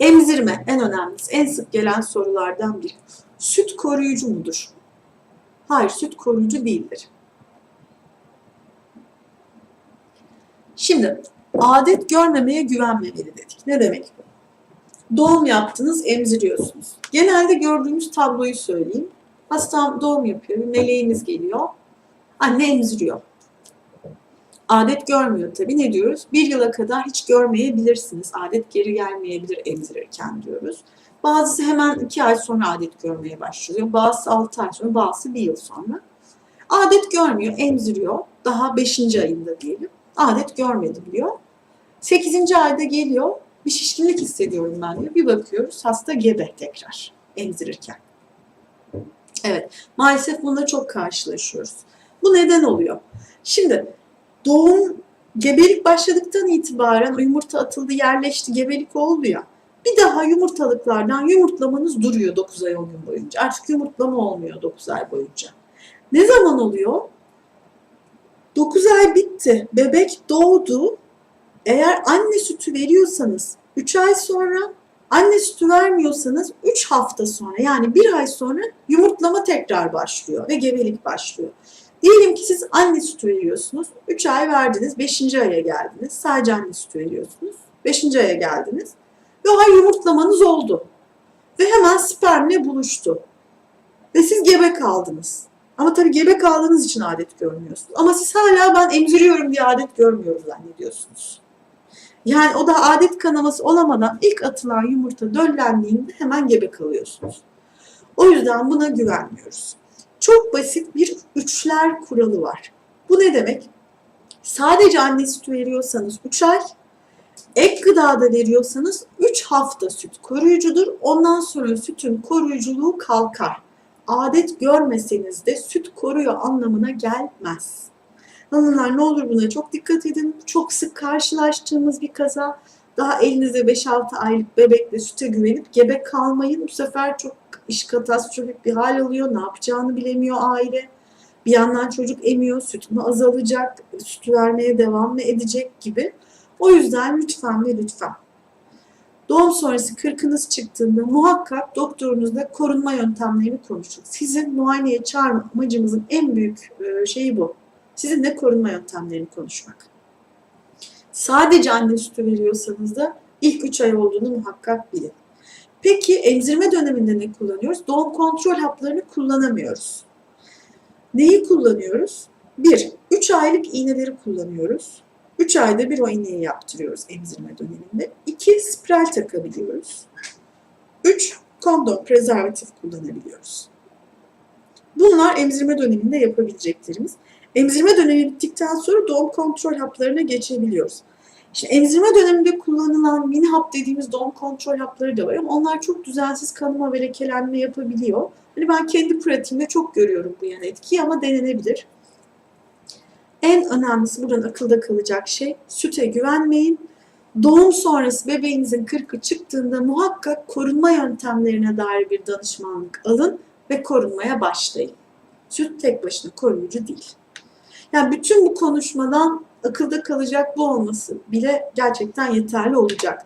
Emzirme en önemlisi, en sık gelen sorulardan biri. Süt koruyucu mudur? Hayır, süt koruyucu değildir. Şimdi adet görmemeye güvenmemeli dedik. Ne demek bu? Doğum yaptınız, emziriyorsunuz. Genelde gördüğümüz tabloyu söyleyeyim. Hastam doğum yapıyor, meleğimiz geliyor. Anne emziriyor. Adet görmüyor tabii. Ne diyoruz? Bir yıla kadar hiç görmeyebilirsiniz. Adet geri gelmeyebilir emzirirken diyoruz. Bazısı hemen iki ay sonra adet görmeye başlıyor. Bazısı altı ay sonra, bazısı bir yıl sonra. Adet görmüyor, emziriyor. Daha beşinci ayında diyelim. Adet görmedim diyor. Sekizinci ayda geliyor. Bir şişkinlik hissediyorum ben diyor. Bir bakıyoruz hasta gebe tekrar emzirirken. Evet, maalesef bununla çok karşılaşıyoruz. Bu neden oluyor? Şimdi doğum gebelik başladıktan itibaren yumurta atıldı, yerleşti, gebelik oldu ya. Bir daha yumurtalıklardan yumurtlamanız duruyor 9 ay 10 gün boyunca. Artık yumurtlama olmuyor 9 ay boyunca. Ne zaman oluyor? 9 ay bitti. Bebek doğdu. Eğer anne sütü veriyorsanız 3 ay sonra, anne sütü vermiyorsanız 3 hafta sonra yani 1 ay sonra yumurtlama tekrar başlıyor ve gebelik başlıyor. Diyelim ki siz anne sütü veriyorsunuz. 3 ay verdiniz, 5. aya geldiniz. Sadece anne sütü veriyorsunuz. 5. aya geldiniz. Ve o ay yumurtlamanız oldu. Ve hemen spermle buluştu. Ve siz gebe kaldınız. Ama tabii gebe kaldığınız için adet görmüyorsunuz. Ama siz hala ben emziriyorum diye adet görmüyorum zannediyorsunuz. Yani o da adet kanaması olamadan ilk atılan yumurta döllendiğinde hemen gebe kalıyorsunuz. O yüzden buna güvenmiyoruz. Çok basit bir üçler kuralı var. Bu ne demek? Sadece anne sütü veriyorsanız 3 ay, ek gıdada veriyorsanız 3 hafta süt koruyucudur. Ondan sonra sütün koruyuculuğu kalkar. Adet görmeseniz de süt koruyor anlamına gelmez. Hanımlar ne olur buna çok dikkat edin. Çok sık karşılaştığımız bir kaza. Daha elinizde 5-6 aylık bebekle süte güvenip gebe kalmayın. Bu sefer çok iş katastrofik bir hal alıyor. Ne yapacağını bilemiyor aile. Bir yandan çocuk emiyor, süt mü azalacak, sütü vermeye devam mı edecek gibi. O yüzden lütfen ve lütfen. Doğum sonrası kırkınız çıktığında muhakkak doktorunuzla korunma yöntemlerini konuşun. Sizin muayeneye çağırma amacımızın en büyük e, şeyi bu. Sizinle korunma yöntemlerini konuşmak. Sadece anne sütü veriyorsanız da ilk 3 ay olduğunu muhakkak bilin. Peki emzirme döneminde ne kullanıyoruz? Doğum kontrol haplarını kullanamıyoruz. Neyi kullanıyoruz? 1. 3 aylık iğneleri kullanıyoruz. 3 ayda bir o iğneyi yaptırıyoruz emzirme döneminde. 2. Spiral takabiliyoruz. 3. Kondom, prezervatif kullanabiliyoruz. Bunlar emzirme döneminde yapabileceklerimiz. Emzirme dönemi bittikten sonra doğum kontrol haplarına geçebiliyoruz. Şimdi emzirme döneminde kullanılan mini hap dediğimiz doğum kontrol hapları da var ama onlar çok düzensiz kanama ve lekelenme yapabiliyor. Hani ben kendi pratiğimde çok görüyorum bu yan etkiyi ama denenebilir. En önemlisi buradan akılda kalacak şey süte güvenmeyin. Doğum sonrası bebeğinizin kırkı çıktığında muhakkak korunma yöntemlerine dair bir danışmanlık alın ve korunmaya başlayın. Süt tek başına koruyucu değil. Yani bütün bu konuşmadan akılda kalacak bu olması bile gerçekten yeterli olacaktır.